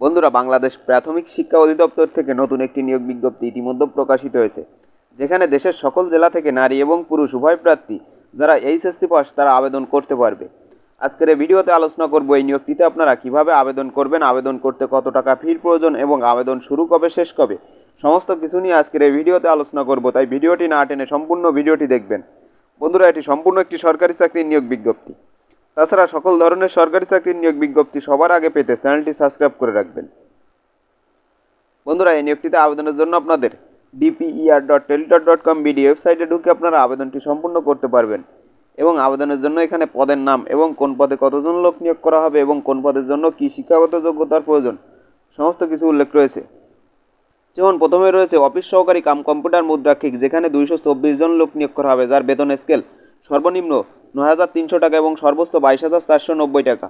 বন্ধুরা, বাংলাদেশ প্রাথমিক শিক্ষা অধিদপ্তর থেকে নতুন একটি নিয়োগ বিজ্ঞপ্তি ইতিমধ্যে প্রকাশিত হয়েছে, যেখানে দেশের সকল জেলা থেকে নারী এবং পুরুষ উভয় প্রার্থী যারা এইচএসসি পাস তারা আবেদন করতে পারবে। আজকের এই ভিডিওতে আলোচনা করব এই নিয়োগটিতে আপনারা কীভাবে আবেদন করবেন, আবেদন করতে কত টাকা ফির প্রয়োজন এবং আবেদন শুরু কবে, শেষ কবে, সমস্ত কিছু নিয়ে আজকের এই ভিডিওতে আলোচনা করব, তাই ভিডিওটি না টেনে সম্পূর্ণ ভিডিওটি দেখবেন। বন্ধুরা, এটি সম্পূর্ণ একটি সরকারি চাকরির নিয়োগ বিজ্ঞপ্তি। তাছাড়া সকল ধরনের সরকারি চাকরির নিয়োগ বিজ্ঞপ্তি সবার আগে পেতে চ্যানেলটি সাবস্ক্রাইব করে রাখবেন। বন্ধুরা, এই নিয়োগটিতে আবেদনের জন্য আপনাদের DPER dot teletalk dot com BD ওয়েবসাইটে ঢুকে আপনারা আবেদনটি সম্পূর্ণ করতে পারবেন এবং আবেদনের জন্য এখানে পদের নাম এবং কোন পদে কতজন লোক নিয়োগ করা হবে এবং কোন পদের জন্য কী শিক্ষাগত যোগ্যতার প্রয়োজন, সমস্ত কিছু উল্লেখ রয়েছে। যেমন প্রথমে রয়েছে অফিস সহকারী কাম কম্পিউটার মুদ্রাক্ষিক, যেখানে দুইশো চব্বিশ জন লোক নিয়োগ করা হবে, যার বেতন স্কেল সর্বনিম্ন নয় হাজার তিনশো টাকা এবং সর্বোচ্চ বাইশ হাজার চারশো নব্বই টাকা।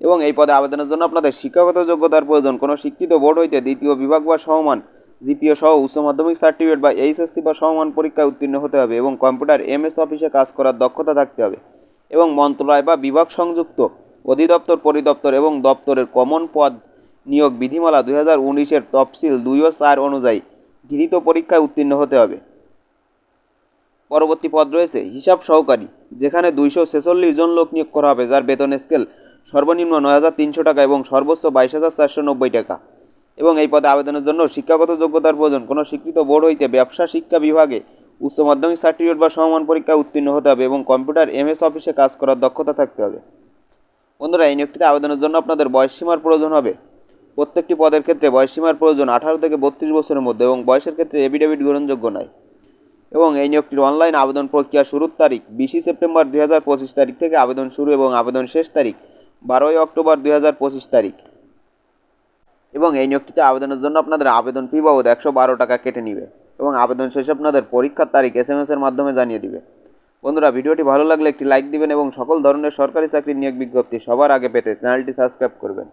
এবং এই পদে আবেদনের জন্য আপনাদের শিক্ষাগত যোগ্যতার প্রয়োজন। কোনো শিক্ষিত বোর্ড হইতে দ্বিতীয় বিভাগ বা সমমান জিপিও সহ উচ্চ মাধ্যমিক সার্টিফিকেট বা এইচএসসি বা সমমান পরীক্ষায় উত্তীর্ণ হতে হবে এবং কম্পিউটার এমএস অফিসে কাজ করার দক্ষতা থাকতে হবে। এবং মন্ত্রণালয় বা বিভাগ সংযুক্ত, অধিদপ্তর, পরিদপ্তর এবং দপ্তরের কমন পদ নিয়োগ বিধিমালা দুই হাজার উনিশের তফসিল দুই ও চার অনুযায়ী গৃহীত পরীক্ষায় উত্তীর্ণ হতে হবে। পরবর্তী পদ রয়েছে হিসাব সহকারী, যেখানে দুইশো ছেচল্লিশ জন লোক নিয়োগ করা হবে, যার বেতন স্কেল সর্বনিম্ন নয় হাজার তিনশো টাকা এবং সর্বোচ্চ বাইশ হাজার চারশো নব্বই টাকা। এবং এই পদে আবেদনের জন্য শিক্ষাগত যোগ্যতার প্রয়োজন। কোনো স্বীকৃত বোর্ড হইতে ব্যবসা শিক্ষা বিভাগে উচ্চ মাধ্যমিক সার্টিফিকেট বা সমমান পরীক্ষায় উত্তীর্ণ হতে হবে এবং কম্পিউটার এমএস অফিসে কাজ করার দক্ষতা থাকতে হবে। বন্ধুরা, এই নিয়োগটিতে আবেদনের জন্য আপনাদের বয়সসীমার প্রয়োজন হবে। প্রত্যেকটি পদের ক্ষেত্রে বয়সসীমার প্রয়োজন আঠারো থেকে বত্রিশ বছরের মধ্যে এবং বয়সের ক্ষেত্রে এভিডেভিট গ্রহণযোগ্য নয়। এবং এই নিয়োগটির অনলাইন আবেদন প্রক্রিয়া শুরুর তারিখ বিশে সেপ্টেম্বর দুই হাজার পঁচিশ তারিখ থেকে আবেদন শুরু এবং আবেদন শেষ তারিখ বারোই অক্টোবর দুই হাজার পঁচিশ তারিখ। এবং এই নিয়োগটিতে আবেদনের জন্য আপনাদের আবেদন ফি বাবদ একশো বারো টাকা কেটে নিবে এবং আবেদন শেষে আপনাদের পরীক্ষার তারিখ এস এম এসের মাধ্যমে জানিয়ে দিবে। বন্ধুরা, ভিডিওটি ভালো লাগলে একটি লাইক দিবেন এবং সকল ধরনের সরকারি চাকরির নিয়োগ বিজ্ঞপ্তি সবার আগে পেতে চ্যানেলটি সাবস্ক্রাইব করবেন।